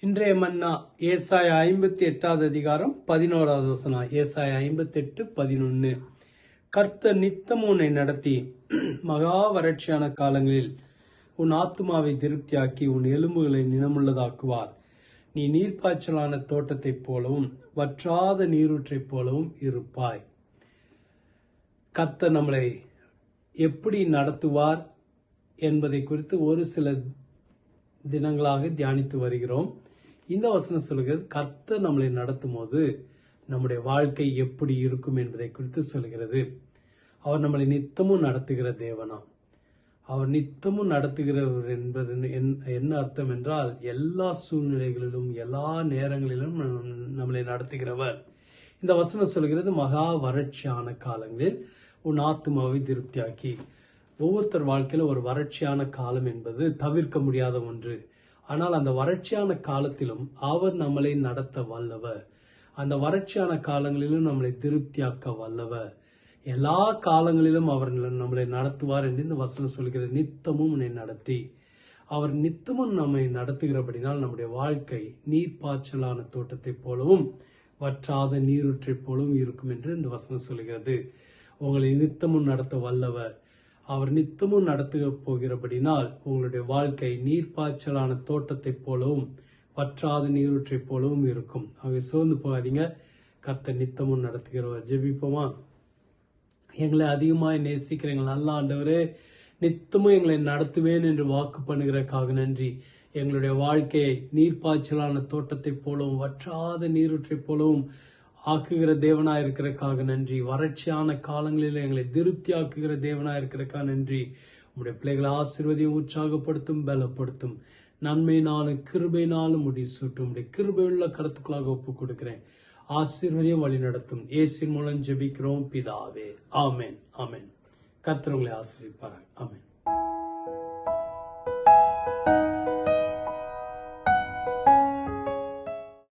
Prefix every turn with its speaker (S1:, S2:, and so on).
S1: இன்றைய மன்னா ஏசாய ஐம்பத்தி எட்டாவது அதிகாரம் பதினோராவது வசனம். ஏசாய ஐம்பத்தி எட்டு பதினொன்னு. கர்த்தர் நித்தம் உன்னை நடத்தி. மகா வறட்சியான காலங்களில் உன் ஆத்துமாவை திருப்தியாக்கி உன் எலும்புகளை நினமுள்ளதாக்குவார் நீ நீர்ப்பாய்ச்சலான தோட்டத்தைப் போலவும் வற்றாத நீரூற்றைப் போலவும் இருப்பாய். கர்த்தர் நம்மளை எப்படி நடத்துவார் என்பதை குறித்து ஒரு சில தினங்களாக தியானித்து வருகிறோம். இந்த வசனம் சொல்கிறது கர்த்தர் நம்மளை நடத்தும் போது நம்முடைய வாழ்க்கை எப்படி இருக்கும் என்பதை குறித்து சொல்கிறது அவர் நம்மளை நித்தமும் நடத்துகிற தேவனாம். அவர் நித்தமும் நடத்துகிறவர் என்பது என்- என்ன அர்த்தம் என்றால் எல்லா சூழ்நிலைகளிலும் எல்லா நேரங்களிலும் நம்- நம்மளை நடத்துகிறவர். இந்த வசனம் சொல்கிறது மகா வறட்சியான காலங்களில் உன் ஆத்மாவை திருப்தியாக்கி. ஒவ்வொருத்தர் வாழ்க்கையில ஒரு வறட்சியான காலம் என்பது தவிர்க்க முடியாத ஒன்று. ஆனால் அந்த வறட்சியான காலத்திலும் அவர் நம்மளை நடத்த வல்லவர். அந்த வறட்சியான காலங்களிலும் நம்மளை திருப்தியாக்க வல்லவர். எல்லா காலங்களிலும் அவர் நம்மளை நடத்துவார் என்று இந்த வசனம் சொல்கிறது. நித்தமும் உன்னை நடத்தி. அவர் நித்தமும் நம்மை நடத்துகிறபடினால் நம்முடைய வாழ்க்கை நீர்ப்பாய்ச்சலான தோட்டத்தைப் போலவும் வற்றாத நீரூற்றைப் போலவும் இருக்கும் என்று இந்த வசனம் சொல்கிறது. உங்களை நித்தமும் நடத்த வல்லவர். அவர் நித்தமும் நடத்துக போகிறபடினால் உங்களுடைய வாழ்க்கை நீர்ப்பாய்ச்சலான தோட்டத்தைப் போலவும் வற்றாத நீரூற்றைப் போலவும் இருக்கும். அவை சோர்ந்து போகாதீங்க. கர்த்தர் நித்தமும் நடத்துகிறவர். ஜெபிப்போமா? எங்களை அதிகமாய் நேசிக்கிற எங்கள் நல்ல ஆண்டவரே நித்தமும் எங்களை நடத்துவேன் என்று வாக்கு பண்ணுகிறக்காக நன்றி. எங்களுடைய வாழ்க்கையை நீர்ப்பாய்ச்சலான தோட்டத்தைப் போலவும் வற்றாத நீரூற்றைப் போலவும் ஆக்குகிற தேவனா இருக்கிறக்காக நன்றி. வறட்சியான காலங்களில் எங்களை திருப்தி ஆக்குகிற தேவனா இருக்கிறக்காக நன்றி. உங்களுடைய பிள்ளைகளை ஆசீர்வதியும் உற்சாகப்படுத்தும் பலப்படுத்தும். நன்மையினாலும் கிருபையினாலும் முடி சுட்டும். உடைய கிருபையுள்ள கருத்துக்களாக ஒப்பு கொடுக்கிறேன் ஆசீர்வதியும் வழி நடத்தும். ஏசின் மூலம் ஜெபிக்கிறோம். பிதாவே. ஆமேன். ஆமென். கத்திரவங்களை உங்களை ஆமேன்.